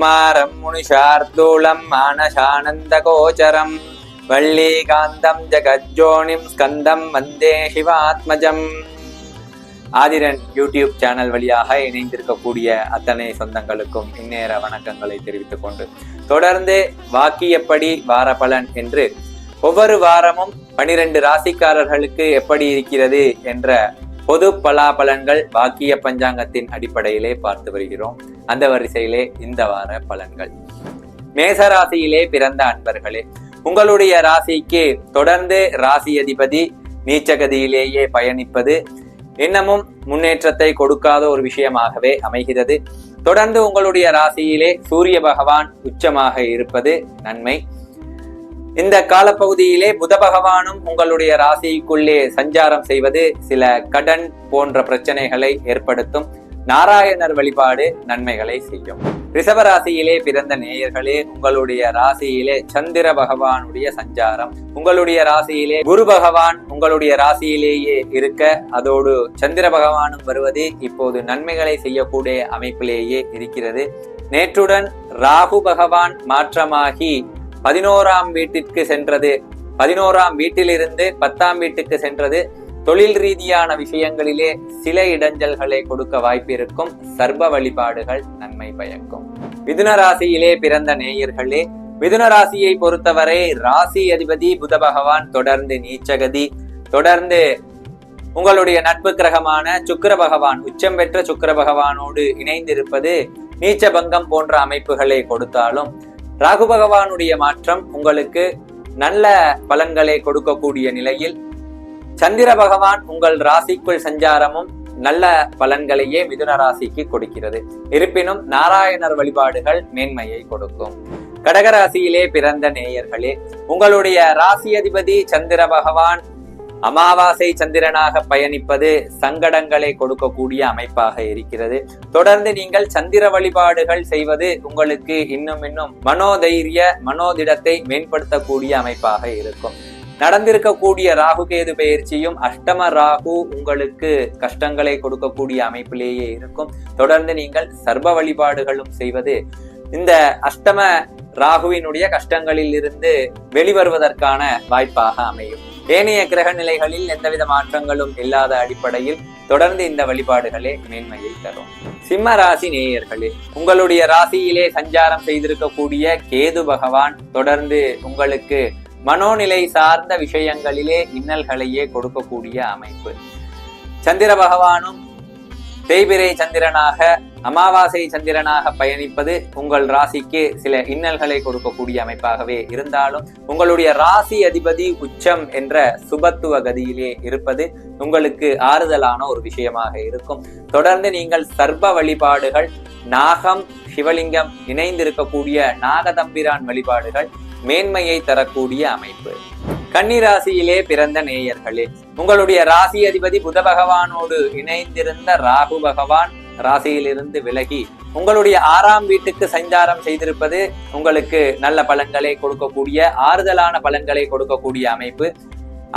குமாரம் முனிஷார்தூலம் மானசானந்தகோச்சரம் வள்ளீகாந்தம் ஜகஜோனிம் ஸ்கந்தம் வந்தே சிவாத்மஜம். ஆதிரன் யூடியூப் சேனல் வழியாக இணைந்திருக்கக்கூடிய அத்தனை சொந்தங்களுக்கும் இந்நேர வணக்கங்களை தெரிவித்துக் கொண்டு தொடர்ந்து வாக்கியப்படி வாரபலன் என்று ஒவ்வொரு வாரமும் பனிரெண்டு ராசிக்காரர்களுக்கு எப்படி இருக்கிறது என்ற பொது பலாபலன்கள் பாக்கிய பஞ்சாங்கத்தின் அடிப்படையிலே பார்த்து வருகிறோம். அந்த வரிசையிலே இந்த வார பலன்கள். மேச ராசியிலே பிறந்த அன்பர்களே உங்களுடைய ராசிக்கு தொடர்ந்து ராசி அதிபதி நீச்சகதியிலேயே பயணிப்பது இன்னமும் முன்னேற்றத்தை கொடுக்காத ஒரு விஷயமாகவே அமைகிறது. தொடர்ந்து உங்களுடைய ராசியிலே சூரிய பகவான் உச்சமாக இருப்பது நன்மை. இந்த காலப்பகுதியிலே புத பகவானும் உங்களுடைய ராசிக்குள்ளே சஞ்சாரம் செய்வது சில கடன் போன்ற பிரச்சனைகளை ஏற்படுத்தும் நாராயணர் வழிபாடு நன்மைகளை செய்யும். ரிஷப ராசியிலே பிறந்த நேயர்களே உங்களுடைய ராசியிலே சந்திர பகவானுடைய சஞ்சாரம் உங்களுடைய ராசியிலே குரு பகவான் உங்களுடைய ராசியிலேயே இருக்க அதோடு சந்திர பகவானும் வருவது இப்போது நன்மைகளை செய்யக்கூடிய அமைப்பிலேயே இருக்கிறது. நேற்றுடன் ராகு பகவான் மாற்றமாகி பதினோராம் வீட்டிற்கு சென்றது. பதினோராம் வீட்டிலிருந்து பத்தாம் வீட்டுக்கு சென்றது. தொழில் ரீதியான விஷயங்களிலே சில இடைஞ்சல்களை கொடுக்க வாய்ப்பிருக்கும். சர்ப வழிபாடுகள் நன்மை பயக்கும். மிதுன ராசியிலே பிறந்த நேயர்களே மிதுன ராசியை பொறுத்தவரை ராசி அதிபதி புத பகவான் தொடர்ந்து நீச்சகதி. தொடர்ந்து உங்களுடைய நட்பு கிரகமான சுக்கர பகவான் உச்சம் பெற்ற சுக்கர பகவானோடு இணைந்திருப்பது நீச்ச பங்கம் போன்ற அமைப்புகளை கொடுத்தாலும் ராகு பகவானுடைய மாற்றம் உங்களுக்கு நல்ல பலன்களை கொடுக்கக்கூடிய நிலையில் சந்திர பகவான் உங்கள் ராசிக்குள் சஞ்சாரமும் நல்ல பலன்களையே மிதுன ராசிக்கு கொடுக்கிறது. இருப்பினும் நாராயணர் வழிபாடுகள் மேன்மையை கொடுக்கும். கடகராசியிலே பிறந்த நேயர்களே உங்களுடைய ராசி அதிபதி சந்திர பகவான் அமாவாசை சந்திரனாக பயணிப்பது சங்கடங்களை கொடுக்கக்கூடிய அமைப்பாக இருக்கிறது. தொடர்ந்து நீங்கள் சந்திர வழிபாடுகள் செய்வது உங்களுக்கு இன்னும் இன்னும் மனோதைரிய மனோதிடத்தை மேம்படுத்தக்கூடிய அமைப்பாக இருக்கும். நடந்திருக்கக்கூடிய ராகு கேது பயிற்சியும் அஷ்டம ராகு உங்களுக்கு கஷ்டங்களை கொடுக்கக்கூடிய அமைப்பிலேயே இருக்கும். தொடர்ந்து நீங்கள் சர்வ வழிபாடுகளும் செய்வது இந்த அஷ்டம ராகுவினுடைய கஷ்டங்களில் இருந்து வெளிவருவதற்கான வாய்ப்பாக அமையும். ஏனைய கிரக நிலைகளில் எந்தவித மாற்றங்களும் இல்லாத அடிப்படையில் தொடர்ந்து இந்த வழிபாடுகளே மேன்மையை தரும். சிம்ம ராசி நேயர்களே உங்களுடைய ராசியிலே சஞ்சாரம் செய்திருக்கக்கூடிய கேது பகவான் தொடர்ந்து உங்களுக்கு மனோநிலை சார்ந்த விஷயங்களிலே இன்னல்களையே கொடுக்கக்கூடிய அமைப்பு. சந்திர பகவானும் தேய்பிரை சந்திரனாக அமாவாசை சந்திரனாக பயணிப்பது உங்கள் ராசிக்கு சில இன்னல்களை கொடுக்கக்கூடிய அமைப்பாகவே இருந்தாலும் உங்களுடைய ராசி அதிபதி உச்சம் என்ற சுபத்துவ கதியிலே இருப்பது உங்களுக்கு ஆறுதலான ஒரு விஷயமாக இருக்கும். தொடர்ந்து நீங்கள் சர்ப வழிபாடுகள் நாகம் சிவலிங்கம் இணைந்திருக்கக்கூடிய நாகதம்பிரான் வழிபாடுகள் மேன்மையை தரக்கூடிய அமைப்பு. கன்னிராசியிலே பிறந்த நேயர்களே உங்களுடைய ராசி அதிபதி புத பகவானோடு இணைந்திருந்த ராகு பகவான் ராசியிலிருந்து விலகி உங்களுடைய ஆறாம் வீட்டுக்கு சஞ்சாரம் செய்திருப்பது உங்களுக்கு நல்ல பலன்களை கொடுக்கக்கூடிய ஆறுதலான பலன்களை கொடுக்கக்கூடிய அமைப்பு.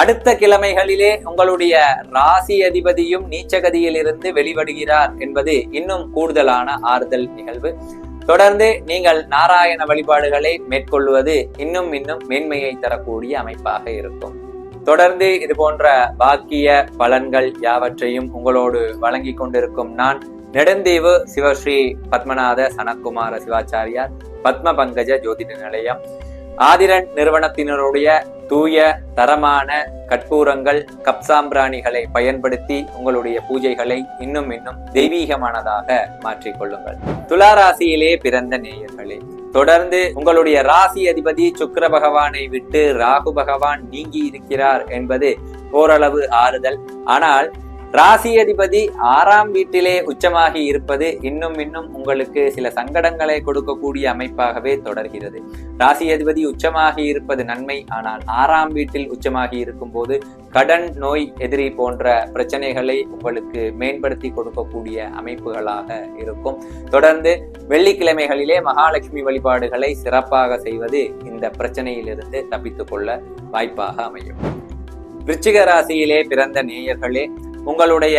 அடுத்த கிழமைகளிலே உங்களுடைய ராசி அதிபதியும் நீச்சகதியிலிருந்து வெளிவடுகிறார் என்பது இன்னும் கூடுதலான ஆறுதல் நிகழ்வு. தொடர்ந்து நீங்கள் நாராயண வழிபாடுகளை மேற்கொள்வது இன்னும் இன்னும் மேன்மையை தரக்கூடிய அமைப்பாக இருக்கும். தொடர்ந்து இது போன்ற பாக்கிய பலன்கள் யாவற்றையும் உங்களோடு வழங்கி கொண்டிருக்கும் நான் நெடுந்தீவு சிவஸ்ரீ பத்மநாத சனத்குமார சிவாச்சாரியார் பத்ம பங்கஜ ஜோதிட நிலையம். ஆதிரன் நிறுவனத்தினருடைய தூய தரமான கற்பூரங்கள் கப்சாம்பிராணிகளை பயன்படுத்தி உங்களுடைய பூஜைகளை இன்னும் இன்னும் தெய்வீகமானதாக மாற்றிக்கொள்ளுங்கள் துளாராசியிலே பிறந்த நேயர்களே தொடர்ந்து உங்களுடைய ராசி அதிபதி சுக்கர பகவானை விட்டு ராகு பகவான் நீங்கி இருக்கிறார் என்பது ஓரளவு ஆறுதல். ஆனால் ராசி அதிபதி ஆறாம் வீட்டிலே உச்சமாகி இருப்பது இன்னும் இன்னும் உங்களுக்கு சில சங்கடங்களை கொடுக்கக்கூடிய அமைப்பாகவே தொடர்கிறது. ராசி அதிபதி உச்சமாகி இருப்பது நன்மை ஆனால் ஆறாம் வீட்டில் உச்சமாகி இருக்கும் போது கடன் நோய் எதிரி போன்ற பிரச்சனைகளை உங்களுக்கு மேம்படுத்தி கொடுக்கக்கூடிய அமைப்புகளாக இருக்கும். தொடர்ந்து வெள்ளிக்கிழமைகளிலே மகாலட்சுமி வழிபாடுகளை சிறப்பாக செய்வது இந்த பிரச்சனையிலிருந்து தப்பித்துக்கொள்ள வாய்ப்பாக அமையும். விருச்சிக ராசியிலே பிறந்த நேயர்களே உங்களுடைய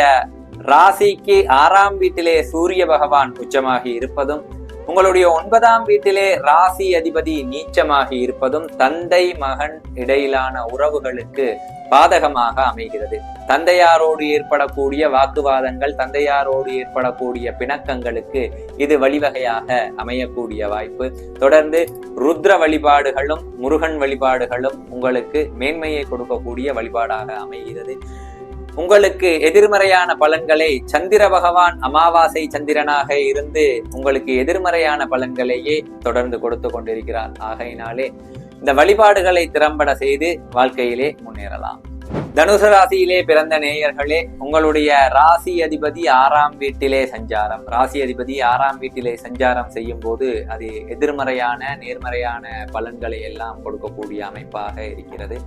ராசிக்கு ஆறாம் வீட்டிலே சூரிய பகவான் உச்சமாகி இருப்பதும் உங்களுடைய ஒன்பதாம் வீட்டிலே ராசி அதிபதி நீச்சமாகி இருப்பதும் தந்தை மகன் இடையிலான உறவுகளுக்கு பாதகமாக அமைகிறது. தந்தையாரோடு ஏற்படக்கூடிய வாக்குவாதங்கள் தந்தையாரோடு ஏற்படக்கூடிய பிணக்கங்களுக்கு இது வழிவகையாக அமையக்கூடிய வாய்ப்பு. தொடர்ந்து ருத்ர வழிபாடுகளும் முருகன் வழிபாடுகளும் உங்களுக்கு மேன்மையை கொடுக்கக்கூடிய வழிபாடாக அமைகிறது. உங்களுக்கு எதிர்மறையான பலன்களை சந்திர பகவான் அமாவாசை சந்திரனாக இருந்து உங்களுக்கு எதிர்மறையான பலன்களையே தொடர்ந்து கொடுத்து கொண்டிருக்கிறார். ஆகையினாலே இந்த வழிபாடுகளை திறம்பட செய்து வாழ்க்கையிலே முன்னேறலாம். தனுசு ராசியிலே பிறந்த நேயர்களே உங்களுடைய ராசி அதிபதி ஆறாம் வீட்டிலே சஞ்சாரம். ராசி அதிபதி ஆறாம் வீட்டிலே சஞ்சாரம் செய்யும் போது அது எதிர்மறையான நேர்மறையான பலன்களை எல்லாம் கொடுக்கக்கூடிய அமைப்பாக இருக்கிறது.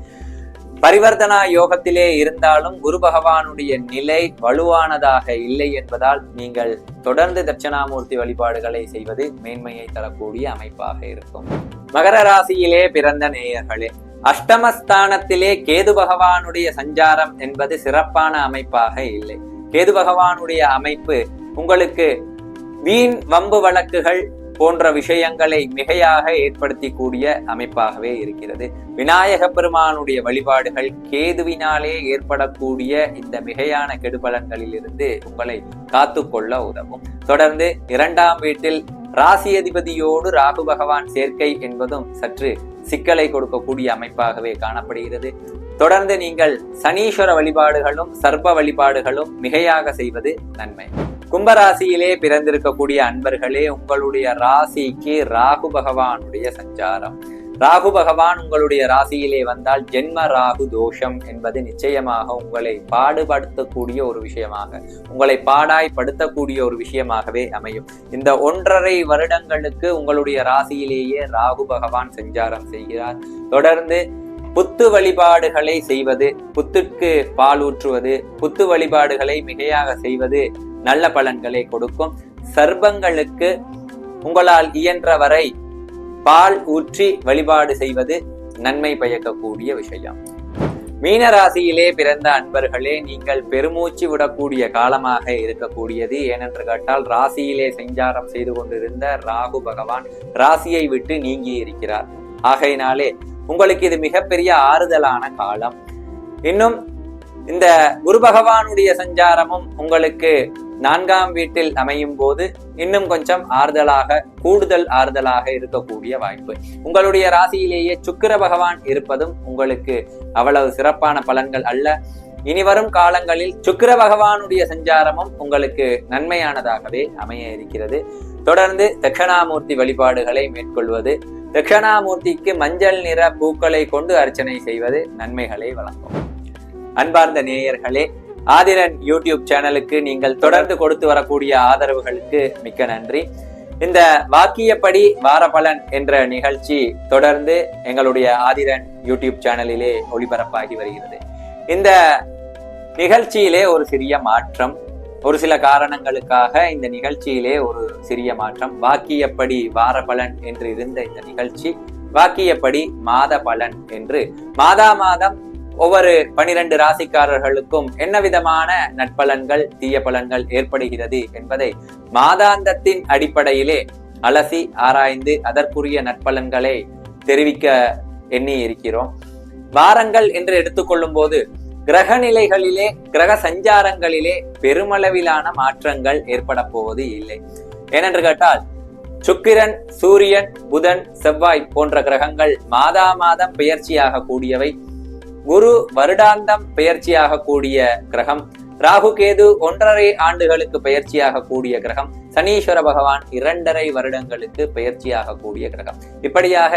பரிவர்த்தனா யோகத்திலே இருந்தாலும் குரு பகவானுடைய நிலை வலுவானதாக இல்லை என்பதால் நீங்கள் தொடர்ந்து தட்சிணாமூர்த்தி வழிபாடுகளை செய்வது மேன்மையை தரக்கூடிய அமைப்பாக இருக்கும். மகர ராசியிலே பிறந்த நேயர்களே அஷ்டமஸ்தானத்திலே கேது பகவானுடைய சஞ்சாரம் என்பது சிறப்பான அமைப்பாக இல்லை. கேது பகவானுடைய அமைப்பு உங்களுக்கு வீண் வம்பு வழக்குகள் போன்ற விஷயங்களை மிகையாக ஏற்படுத்தி கூடிய அமைப்பாகவே இருக்கிறது. விநாயக பெருமானுடைய வழிபாடுகள் கேதுவினாலே ஏற்படக்கூடிய இந்த மிகையான கெடுபலன்களில் இருந்து உங்களை காத்துக்கொள்ள உதவும். தொடர்ந்து இரண்டாம் வீட்டில் ராசி அதிபதியோடு ராகு பகவான் சேர்க்கை என்பதும் சற்று சிக்கலை கொடுக்கக்கூடிய அமைப்பாகவே காணப்படுகிறது. தொடர்ந்து நீங்கள் சனீஸ்வர வழிபாடுகளும் சர்ப்ப வழிபாடுகளும் மிகையாக செய்வது நன்மை. கும்பராசியிலே பிறந்திருக்கக்கூடிய அன்பர்களே உங்களுடைய ராசிக்கு ராகு பகவானுடைய சஞ்சாரம். ராகு பகவான் உங்களுடைய ராசியிலே வந்தால் ஜென்ம ராகு தோஷம் என்பது நிச்சயமாக உங்களை பாடுபடுத்தக்கூடிய ஒரு விஷயமாக உங்களை பாடாய்படுத்தக்கூடிய ஒரு விஷயமாகவே அமையும். இந்த ஒன்றரை வருடங்களுக்கு உங்களுடைய ராசியிலேயே ராகு பகவான் சஞ்சாரம் செய்கிறார். தொடர்ந்து புத்து வழிபாடுகளை செய்வது புத்துக்கு பால் ஊற்றுவது புத்து வழிபாடுகளை மிகையாக செய்வது நல்ல பலன்களை கொடுக்கும். சர்பங்களுக்கு உங்களால் இயன்ற வரை பால் ஊற்றி வழிபாடு செய்வது நன்மை பயக்கக்கூடிய விஷயம். மீன ராசியிலே பிறந்த அன்பர்களே நீங்கள் பெருமூச்சு விடக்கூடிய காலமாக இருக்கக்கூடியது. ஏனென்று கேட்டால் ராசியிலே சஞ்சாரம் செய்து கொண்டிருந்த ராகு பகவான் ராசியை விட்டு நீங்கி இருக்கிறார். ஆகையினாலே உங்களுக்கு இது மிகப்பெரிய ஆறுதலான காலம். இன்னும் இந்த குரு பகவானுடைய சஞ்சாரமும் உங்களுக்கு நான்காம் வீட்டில் அமையும் போது இன்னும் கொஞ்சம் ஆறுதலாக கூடுதல் ஆறுதலாக இருக்கக்கூடிய வாய்ப்பு. உங்களுடைய ராசியிலேயே சுக்கிர பகவான் இருப்பதும் உங்களுக்கு அவ்வளவு சிறப்பான பலன்கள் அல்ல. இனி வரும் காலங்களில் சுக்கிர பகவானுடைய சஞ்சாரமும் உங்களுக்கு நன்மையானதாகவே அமைய இருக்கிறது தொடர்ந்து தட்சணாமூர்த்தி வழிபாடுகளை மேற்கொள்வது தட்சணாமூர்த்திக்கு மஞ்சள் நிற பூக்களை கொண்டு அர்ச்சனை செய்வது நன்மைகளை வழங்கும். அன்பார்ந்த நேயர்களே ஆதிரன் யூடியூப் சேனலுக்கு நீங்கள் தொடர்ந்து கொடுத்து வரக்கூடிய ஆதரவுகளுக்கு மிக்க நன்றி. இந்த வாக்கியப்படி வாரபலன் என்ற நிகழ்ச்சி தொடர்ந்து எங்களுடைய ஆதிரன் யூடியூப் சேனலிலே ஒளிபரப்பாகி வருகிறது. இந்த நிகழ்ச்சியிலே ஒரு சிறிய மாற்றம் ஒரு சில காரணங்களுக்காக இந்த நிகழ்ச்சியிலே ஒரு சிறிய மாற்றம். வாக்கியப்படி வாரபலன் என்று இருந்த இந்த நிகழ்ச்சி வாக்கியப்படி மாத பலன் என்று. மாதா மாதம் ஒவ்வொரு பனிரெண்டு ராசிக்காரர்களுக்கும் என்ன விதமான நட்பலன்கள் தீய பலன்கள் ஏற்படுகிறது என்பதை மாதாந்தத்தின் அடிப்படையிலே அலசி ஆராய்ந்து அதற்குரிய நட்பலன்களை தெரிவிக்க எண்ணி இருக்கிறோம். வாரங்கள் என்று எடுத்துக்கொள்ளும் போது கிரக நிலைகளிலே கிரக சஞ்சாரங்களிலே பெருமளவிலான மாற்றங்கள் ஏற்பட போவது இல்லை. ஏனென்று கேட்டால் சுக்கிரன் சூரியன் புதன் செவ்வாய் போன்ற கிரகங்கள் மாதா மாதம் பெயர்ச்சியாக கூடியவை குரு வருடாந்தம் பெயர்ச்சியாக கூடிய கிரகம். ராகு கேது ஒன்றரை ஆண்டுகளுக்கு பெயர்ச்சியாக கூடிய கிரகம். சனீஸ்வர பகவான் இரண்டரை வருடங்களுக்கு பெயர்ச்சியாக கூடிய கிரகம். இப்படியாக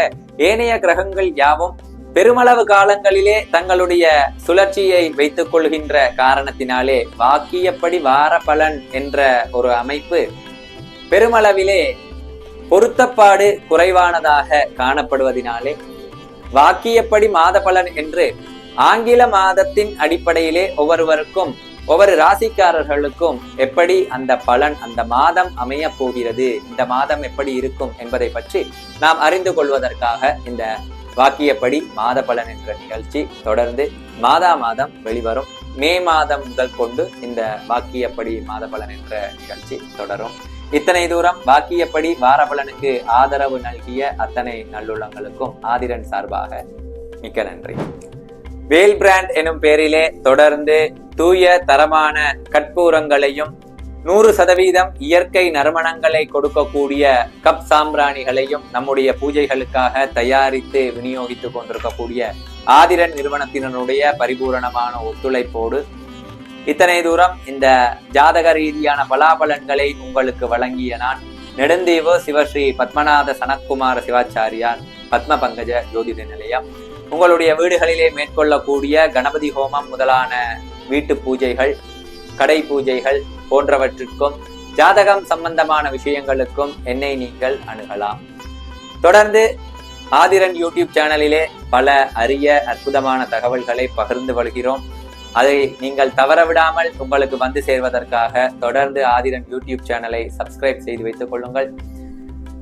ஏனைய கிரகங்கள் யாவும் பெருமளவு காலங்களிலே தங்களுடைய சுழற்சியை வைத்துக் கொள்கின்ற காரணத்தினாலே வாக்கியப்படி வார பலன் என்ற ஒரு அமைப்பு பெருமளவிலே பொருத்தப்பாடு குறைவானதாக காணப்படுவதினாலே வாக்கியப்படி மாத பலன் என்று ஆங்கில மாதத்தின் அடிப்படையிலே ஒவ்வொருவருக்கும் ஒவ்வொரு ராசிக்காரர்களுக்கும் எப்படி அந்த பலன் அந்த மாதம் அமைய போகிறது இந்த மாதம் எப்படி இருக்கும் என்பதை பற்றி நாம் அறிந்து கொள்வதற்காக இந்த வாக்கியப்படி மாத பலன் என்ற நிகழ்ச்சி தொடர்ந்து மாதா மாதம் வெளிவரும். மே மாதம் முதல் கொண்டு இந்த வாக்கியப்படி மாத பலன் என்ற நிகழ்ச்சி தொடரும். இத்தனை தூரம் வாக்கியப்படி வார பலனுக்கு ஆதரவு நல்கிய அத்தனை நல்லுள்ளங்களுக்கும் ஆதிரன் சார்பாக மிக்க நன்றி. வேல் பிராண்ட் எனும் பெயரிலே தொடர்ந்து தூய தரமான கற்பூரங்களையும் நூறு சதவீதம் இயற்கை நறுமணங்களை கொடுக்கக்கூடிய கப் சாம்பிராணிகளையும் நம்முடைய பூஜைகளுக்காக தயாரித்து விநியோகித்துக் கொண்டிருக்கக்கூடிய ஆதிரன் நிறுவனத்தினருடைய பரிபூரணமான ஒத்துழைப்போடு இத்தனை தூரம் இந்த ஜாதக ரீதியான பலாபலன்களை உங்களுக்கு வழங்கிய நான் நெடுந்தீவு சிவஸ்ரீ பத்மநாத சனத்குமார சிவாச்சாரியார் பத்ம பங்கஜ ஜோதிட நிலையம். உங்களுடைய வீடுகளிலே மேற்கொள்ளக்கூடிய கணபதி ஹோமம் முதலான வீட்டு பூஜைகள் கடை பூஜைகள் போன்றவற்றிற்கும் ஜாதகம் சம்பந்தமான விஷயங்களுக்கும் என்னை நீங்கள் அணுகலாம். தொடர்ந்து ஆதிரன் யூடியூப் சேனலிலே பல அரிய அற்புதமான தகவல்களை பகிர்ந்து வருகிறோம். அதை நீங்கள் தவறவிடாமல் உங்களுக்கு வந்து சேர்வதற்காக தொடர்ந்து ஆதிரன் யூடியூப் சேனலை சப்ஸ்கிரைப் செய்து வைத்துக் கொள்ளுங்கள்.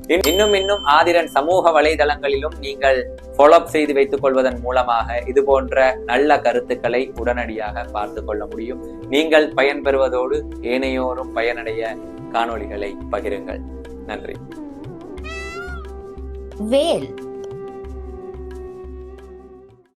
இன்- இன்னும் இன்னும் ஆதிரன் சமூக வலைதளங்களிலும் நீங்கள் ஃபாலோ செய்து வைத்துக் கொள்வதன் மூலமாக இது போன்ற நல்ல கருத்துக்களை உடனடியாக பார்த்து கொள்ள முடியும். நீங்கள் பயன்பெறுவதோடு ஏனையோரும் பயனடைய காணொளிகளை பகிருங்கள். நன்றி. வேல்.